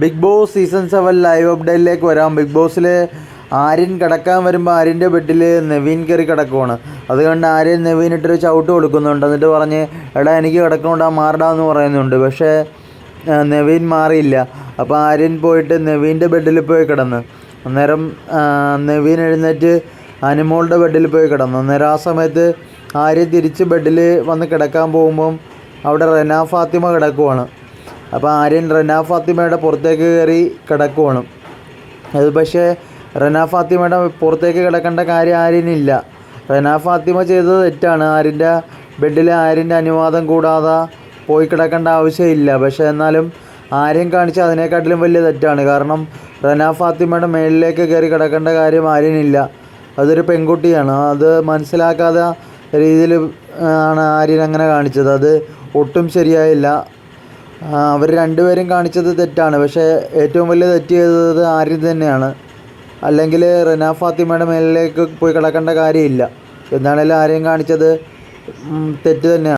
Bigg Boss season seven live അപ്ഡേറ്റിലേക്ക് വരാം. Big ബോസിൽ ആര്യൻ കിടക്കാൻ വരുമ്പോൾ ആര്യന്റെ ബെഡിൽ നവീൻ കയറി കിടക്കുവാണ്. അതുകൊണ്ട് ആര്യൻ നവീൻ ഇട്ടൊരു ചവിട്ട് കൊടുക്കുന്നുണ്ട്. എന്നിട്ട് പറഞ്ഞ് എടാ എനിക്ക് കിടക്കണോണ്ടാ. മാറടാ എന്ന് പറയുന്നുണ്ട്. പക്ഷേ നവീൻ മാറിയില്ല. അപ്പോൾ ആര്യൻ പോയിട്ട് നവീന്റെ ബെഡിൽ പോയി കിടന്ന്. അന്നേരം നവീൻ എഴുന്നേറ്റ് അനുമോളുടെ ബെഡിൽ പോയി കിടന്നു. അന്നേരം ആ സമയത്ത് ആര്യൻ തിരിച്ച് ബെഡിൽ വന്ന് കിടക്കാൻ പോകുമ്പം അവിടെ റെന ഫാത്തിമ കിടക്കുവാണ്. അപ്പോൾ ആര്യൻ റനാ ഫാത്തിമയുടെ പുറത്തേക്ക് കയറി കിടക്കുവാണ്. അത് പക്ഷേ റനാ ഫാത്തിമയുടെ പുറത്തേക്ക് കിടക്കേണ്ട കാര്യം ആര്യനില്ല. റനാ ഫാത്തിമ ചെയ്തത് തെറ്റാണ്. ആര്യന്റെ ബെഡിൽ ആര്യന്റെ അനുവാദം കൂടാതെ പോയി കിടക്കേണ്ട ആവശ്യമില്ല. പക്ഷേ എന്നാലും ആര്യൻ കാണിച്ച അതിനെക്കാട്ടിലും വലിയ തെറ്റാണ്. കാരണം റനാ ഫാത്തിമയുടെ മേളിലേക്ക് കയറി കിടക്കേണ്ട കാര്യം ആര്യനില്ല. അതൊരു പെൺകുട്ടിയാണ്. അത് മനസ്സിലാക്കാതെ രീതിയിൽ ആണ് ആര്യൻ അങ്ങനെ കാണിച്ചത്. അത് ഒട്ടും ശരിയായില്ല. അവർ രണ്ടുപേരും കാണിച്ചത് തെറ്റാണ്. പക്ഷേ ഏറ്റവും വലിയ തെറ്റ് ചെയ്തത് ആര്യൻ തന്നെയാണ്. അല്ലെങ്കിൽ റെന ഫാത്തിമയുടെ മേലിലേക്ക് പോയി കിടക്കേണ്ട കാര്യമില്ല. എന്താണേലും ആര്യൻ കാണിച്ചത് തെറ്റ് തന്നെയാണ്.